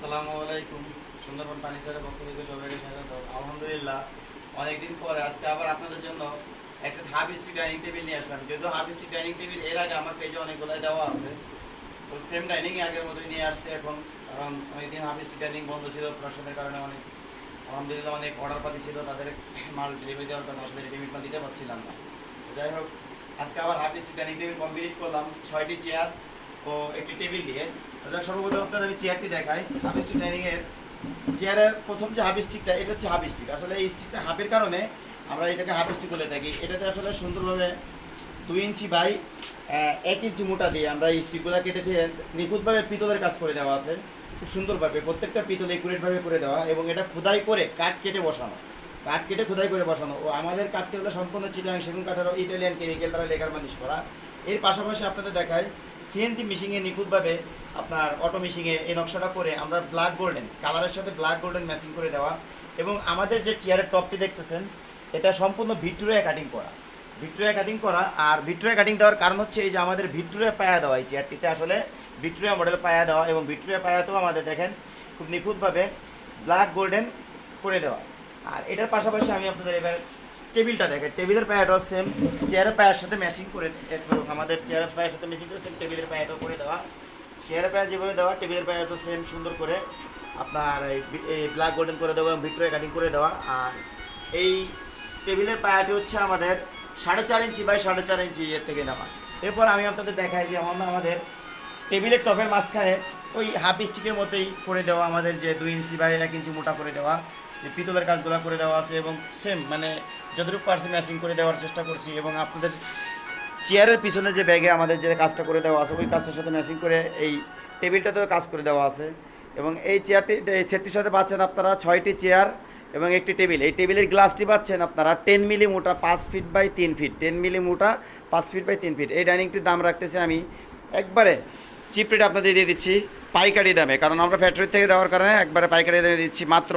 আসসালামু আলাইকুম। সুন্দরবন ফার্নিচারের পক্ষ থেকে সবাইকে স্বাগত। আলহামদুলিল্লাহ, অনেকদিন পরে আজকে আবার আপনাদের জন্য একটা হাফ স্টিক ডাইনিং টেবিল নিয়ে আসলাম। যেহেতু হাফ স্টিক ডাইনিং টেবিলের আগে আমার পেজে অনেকগুলাই দেওয়া আছে, তো সেম ডাইনিং আগের মতোই নিয়ে আসছে এখন, কারণ অনেকদিন হাফ স্টিক ডাইনিং বন্ধ ছিল প্রশ্নের কারণে অনেক, আলহামদুলিল্লাহ অনেক অর্ডার পাতি ছিল, তাদের মাল ডেলিভারি দেওয়ার কারণে আসলে রেডিমেড মাল দিতে পারছিলাম না। যাই হোক, আজকে আবার half stick dining table complete করলাম। ছয়টি চেয়ার ও একটি টেবিল দিয়ে যাক, সর্বপ্রথম আপনার আমি চেয়ারটি দেখাই। হাফ স্টিক ডাইনিং চেয়ারের প্রথম যে হাফ স্টিকটা এটা হচ্ছে হাফ স্টিক আসলে এই স্টিকটা হাফের কারণে আমরা এটাকে হাফ স্টিক বলে থাকি। এটাতে আসলে সুন্দরভাবে দুই ইঞ্চি বাই এক ইঞ্চি মোটা দিয়ে আমরা এই স্টিকগুলো কেটে দিয়ে নিখুঁতভাবে পিতলের কাজ করে দেওয়া আছে। খুব সুন্দরভাবে, প্রত্যেকটা পিতল একুরেটভাবে করে দেওয়া এবং এটা খোদাই করে কাঠ কেটে বসানো। কাঠ কেটে খোদাই করে বসানো। ও আমাদের কাঠটি হলো সম্পূর্ণ চিটাং সেগুন কাঠের ইটালিয়ান কেমিক্যাল দ্বারা লেখার মালিশ করা। এর পাশাপাশি আপনাদের দেখায় সিএনজি মেশিনে নিখুঁতভাবে আপনার অটো মেশিনে এই নকশাটা করে আমরা ব্ল্যাক গোল্ডেন কালারের সাথে ব্ল্যাক গোল্ডেন ম্যাচিং করে দেওয়া এবং আমাদের যে চেয়ারের টপটি দেখতেছেন, এটা সম্পূর্ণ ভিক্টোরিয়া কাটিং করা। ভিক্টোরিয়া কাটিং করা আর ভিক্টোরিয়া কাটিং দেওয়ার কারণ হচ্ছে এই যে আমাদের ভিক্টোরিয়া পায়া দেওয়া, এই চেয়ারটিতে আসলে ভিক্টোরিয়া মডেল পায়া দেওয়া এবং ভিক্টোরিয়া পায়াতেও আমাদের দেখেন খুব নিখুঁতভাবে ব্ল্যাক গোল্ডেন করে দেওয়া। আর এটার পাশাপাশি আমি আপনাদের এবার টেবিলটা দেখেন, টেবিলের পায়াটাও সেম চেয়ারের পায়ের সাথে ম্যাচিং করে আমাদের চেয়ারের পায়ের সাথে ম্যাচিং করে সেম টেবিলের পায়াটাও করে দেওয়া। চেয়ারের পায়া যেভাবে দেওয়া, টেবিলের পায়াটাও সেম সুন্দর করে আপনার এই ব্ল্যাক গোল্ডেন করে দেওয়া এবং ভিক্টোরিয়া কাটিং করে দেওয়া। আর এই টেবিলের পায়াটি হচ্ছে আমাদের সাড়ে চার ইঞ্চি বাই সাড়ে চার ইঞ্চি এর থেকে নেওয়া এরপর আমি আপনাদের দেখাই যে আমরা আমাদের টেবিলের টপের মাঝখানে ওই হাফ স্টিকের মতোই করে দেওয়া আমাদের যে দুই ইঞ্চি বাই এক ইঞ্চি মোটা করে দেওয়া, যে পিতলের কাজগুলো করে দেওয়া আছে এবং সেম মানে যতটুকু পারছি ম্যাচিং করে দেওয়ার চেষ্টা করছি এবং আপনাদের চেয়ারের পিছনে যে ব্যাগে আমাদের যে কাজটা করে দেওয়া আছে, ওই কাজটার সাথে ম্যাচিং করে এই টেবিলটাতেও কাজ করে দেওয়া আছে এবং এই চেয়ারটি এই সেটটির সাথে পাচ্ছেন আপনারা ছয়টি চেয়ার এবং একটি টেবিল এই টেবিলের গ্লাসটি পাচ্ছেন আপনারা টেন মিলি মোটা, পাঁচ ফিট বাই তিন ফিট টেন মিলি মোটা, পাঁচ ফিট বাই তিন ফিট এই ডাইনিংটির দাম রাখতেছে আমি একবারে চিপ রেট আপনাদের দিয়ে দিচ্ছি। পাইকারি দামে, কারণ আমরা ফ্যাক্টরি থেকে দেওয়ার কারণে একবারে পাইকারি দামে দিচ্ছি মাত্র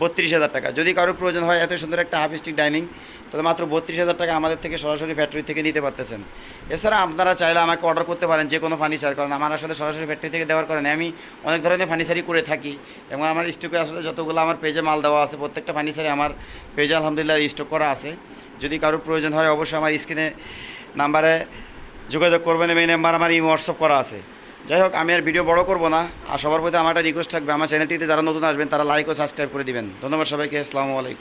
বত্রিশ হাজার টাকা। যদি কারোর প্রয়োজন হয়, এত সুন্দর একটা হাফ স্টিক ডাইনিং তাহলে মাত্র বত্রিশ হাজার টাকা আমাদের থেকে সরাসরি ফ্যাক্টরি থেকে নিতে পারতেছেন। এছাড়া আপনারা চাইলে আমাকে অর্ডার করতে পারেন যে কোনো ফার্নিচার কারণ আমার আসলে সরাসরি ফ্যাক্টরি থেকে দেওয়ার কারণে আমি অনেক ধরনের ফার্নিচারই করে থাকি। এবং আমার স্টকে আসলে যতগুলো আমার পেজে মাল দেওয়া আছে, প্রত্যেকটা ফার্নিচারে আমার পেজে আলহামদুলিল্লাহ স্টক করা আছে। যদি কারোর প্রয়োজন হয়, অবশ্যই আমার স্ক্রিনে নাম্বারে যোগাযোগ করবেন এবং এই নাম্বার আমার এই হোয়াটসঅ্যাপ করা আছে। যাই হোক, আমি আর ভিডিও বড় করব না। আর সবার প্রতি আমার একটা রিকোয়েস্ট থাকবে, আমার চ্যানেলটিতে যারা নতুন আসবেন, তারা লাইক ও সাবস্ক্রাইব করে দিবেন। ধন্যবাদ সবাইকে, আসসালামু আলাইকুম।